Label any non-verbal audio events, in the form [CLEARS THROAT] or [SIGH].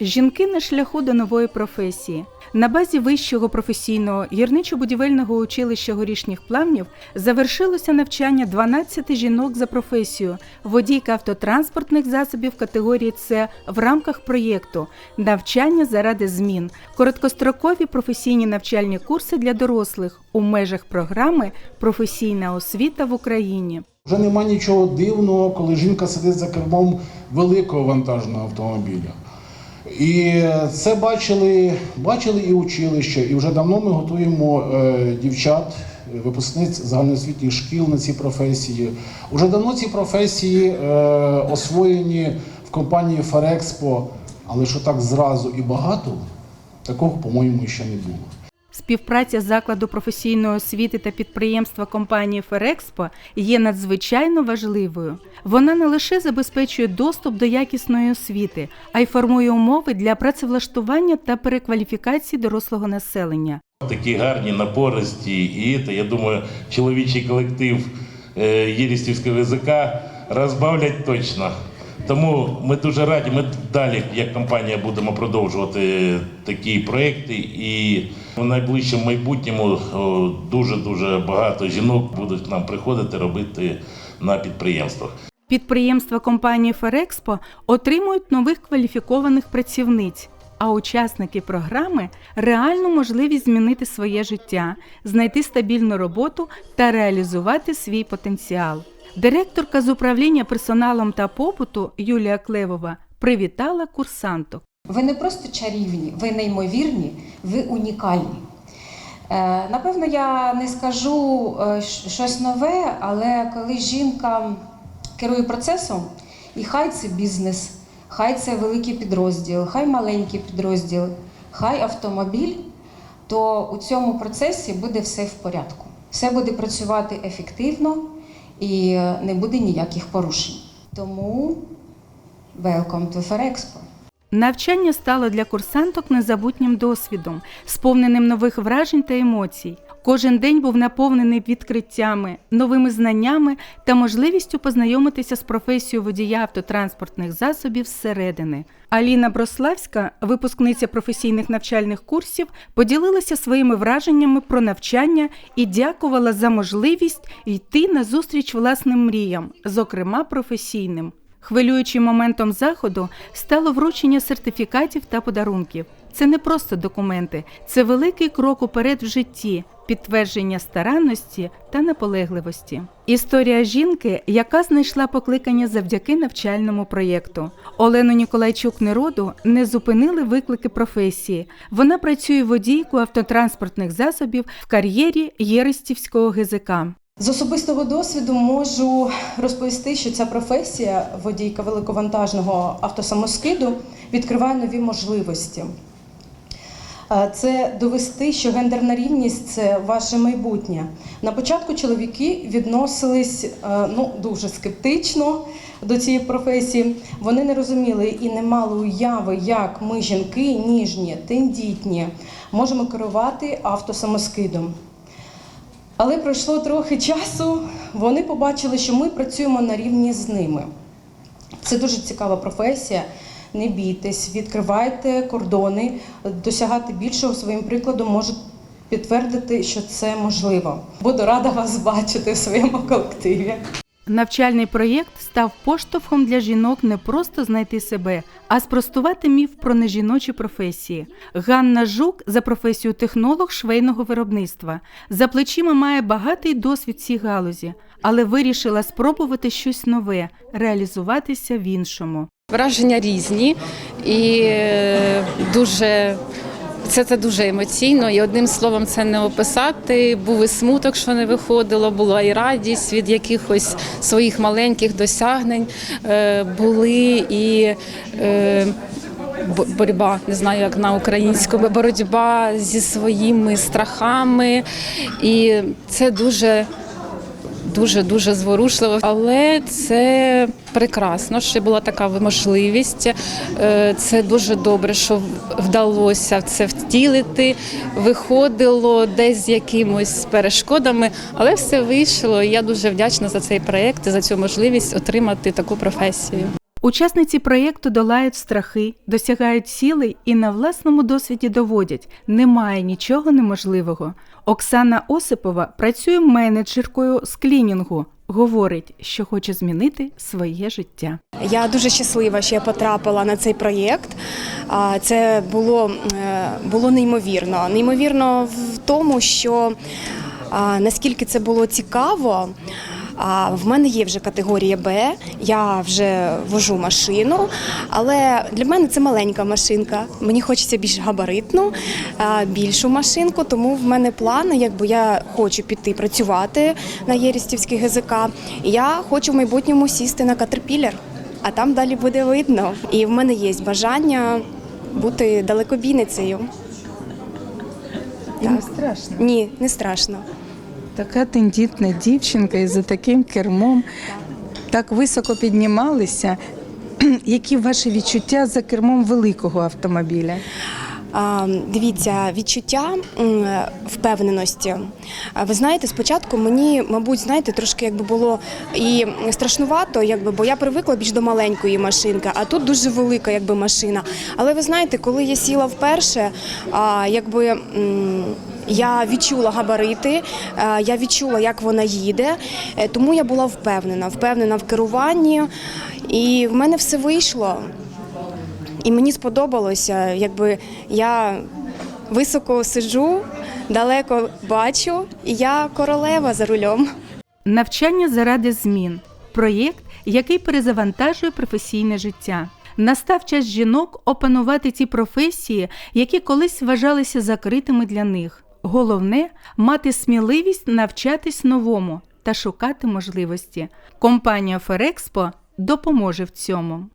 Жінки на шляху до нової професії. На базі вищого професійного гірничо-будівельного училища горішніх плавнів завершилося навчання 12 жінок за професію водійка автотранспортних засобів категорії С в рамках проєкту Навчання заради змін, короткострокові професійні навчальні курси для дорослих у межах програми Професійна освіта в Україні. Вже нема нічого дивного, коли жінка сидить за кермом великого вантажного автомобіля. І це бачили, бачили і училище, і вже давно ми готуємо е, дівчат, випускниць загальноосвітніх шкіл на ці професії. Уже давно ці професії е, освоєні в компанії Ферекспо, але що так зразу і багато, такого, по-моєму, ще не було. Співпраця закладу професійної освіти та підприємства компанії Ферекспо є надзвичайно важливою. Вона не лише забезпечує доступ до якісної освіти, а й формує умови для працевлаштування та перекваліфікації дорослого населення. Такі гарні, напористі, і я думаю, чоловічий колектив е, Єрістівського язика розбавлять точно. Тому ми дуже раді. Ми далі, як компанія, будемо продовжувати такі проекти, і в найближчому майбутньому дуже дуже багато жінок будуть нам приходити робити на підприємствах. Підприємства компанії Ферекспо отримують нових кваліфікованих працівниць. А учасники програми реальну можливість змінити своє життя, знайти стабільну роботу та реалізувати свій потенціал. Директорка з управління персоналом та побуту Юлія Клевова привітала курсанток. Ви не просто чарівні, ви неймовірні, ви унікальні. Е, напевно, я не скажу е, щось нове, але коли жінка керує процесом, і хай це бізнес, хай це великий підрозділ, хай маленький підрозділ, хай автомобіль, то у цьому процесі буде все в порядку. Все буде працювати ефективно і е, не буде ніяких порушень. Тому welcome to Ferexpo. Навчання стало для курсанток незабутнім досвідом, сповненим нових вражень та емоцій. Кожен день був наповнений відкриттями, новими знаннями та можливістю познайомитися з професією водія автотранспортних засобів зсередини. Аліна Брославська, випускниця професійних навчальних курсів, поділилася своїми враженнями про навчання і дякувала за можливість йти на зустріч власним мріям, зокрема професійним. Хвилюючим моментом заходу стало вручення сертифікатів та подарунків. Це не просто документи, це великий крок уперед в житті, підтвердження старанності та наполегливості. Історія жінки, яка знайшла покликання завдяки навчальному проєкту. Олену Ніколайчук Нероду не зупинили виклики професії. Вона працює водійкою автотранспортних засобів в кар'єрі Єрестівського ГЗК. З особистого досвіду можу розповісти, що ця професія водійка великовантажного автосамоскиду відкриває нові можливості. Це довести, що гендерна рівність це ваше майбутнє. На початку чоловіки відносились е, ну, дуже скептично до цієї професії. Вони не розуміли і не мали уяви, як ми, жінки, ніжні, тендітні, можемо керувати автосамоскидом. Але пройшло трохи часу, вони побачили, що ми працюємо на рівні з ними. Це дуже цікава професія. Не бійтесь, відкривайте кордони, досягати більшого своїм прикладом можуть підтвердити, що це можливо. Буду рада вас бачити в своєму колективі. Навчальний проєкт став поштовхом для жінок не просто знайти себе, а спростувати міф про нежіночі професії. Ганна Жук за професію технолог швейного виробництва. За плечима має багатий досвід цій галузі, але вирішила спробувати щось нове, реалізуватися в іншому. Враження різні і е, дуже. Це, це дуже емоційно, і одним словом це не описати. Був і смуток, що не виходило, була і радість від якихось своїх маленьких досягнень. Е, були і е, боротьба, не знаю, як на українському, боротьба зі своїми страхами. І це дуже дуже дуже зворушливо, але це прекрасно, що була така можливість. Е, Це дуже добре, що вдалося це втілити. Виходило десь з якимось перешкодами, але все вийшло. І я дуже вдячна за цей проект за цю можливість отримати таку професію. Учасниці проєкту долають страхи, досягають цілей і на власному досвіді доводять, немає нічого неможливого. Оксана Осипова працює менеджеркою з клінінгу. Говорить, що хоче змінити своє життя. Я дуже щаслива, що я потрапила на цей проєкт. Це було, е, було неймовірно. Неймовірно в тому, що наскільки це було цікаво. А в мене є вже категорія Б, я вже вожу машину, але для мене це маленька машинка. Мені хочеться більш габаритну, більшу машинку, тому в мене плани, якби я хочу піти працювати на Єрістівський ГЗК. Я хочу в майбутньому сісти на катерпілер, а там далі буде видно. І в мене є бажання бути далекобійницею. І не страшно. Ні, не страшно. Така тендітна дівчинка і за таким кермом так високо піднімалися. [CLEARS THROAT] Які ваші відчуття за кермом великого автомобіля? Дивіться, відчуття впевненості. Ви знаєте, спочатку мені, мабуть, знаєте, трошки якби було і страшнувато, якби, бо я привикла більш до маленької машинки, а тут дуже велика якби, машина. Але ви знаєте, коли я сіла вперше, якби. Я відчула габарити, е, я відчула, як вона їде, е, тому я була впевнена, впевнена в керуванні, і в мене все вийшло. І мені сподобалося, якби я високо сиджу, далеко бачу, і я королева за рулем. Навчання заради змін проєкт, який перезавантажує професійне життя. Настав час жінок опанувати ті професії, які колись вважалися закритими для них. Головне мати сміливість навчатись новому та шукати можливості. Компанія Ферекспо допоможе в цьому.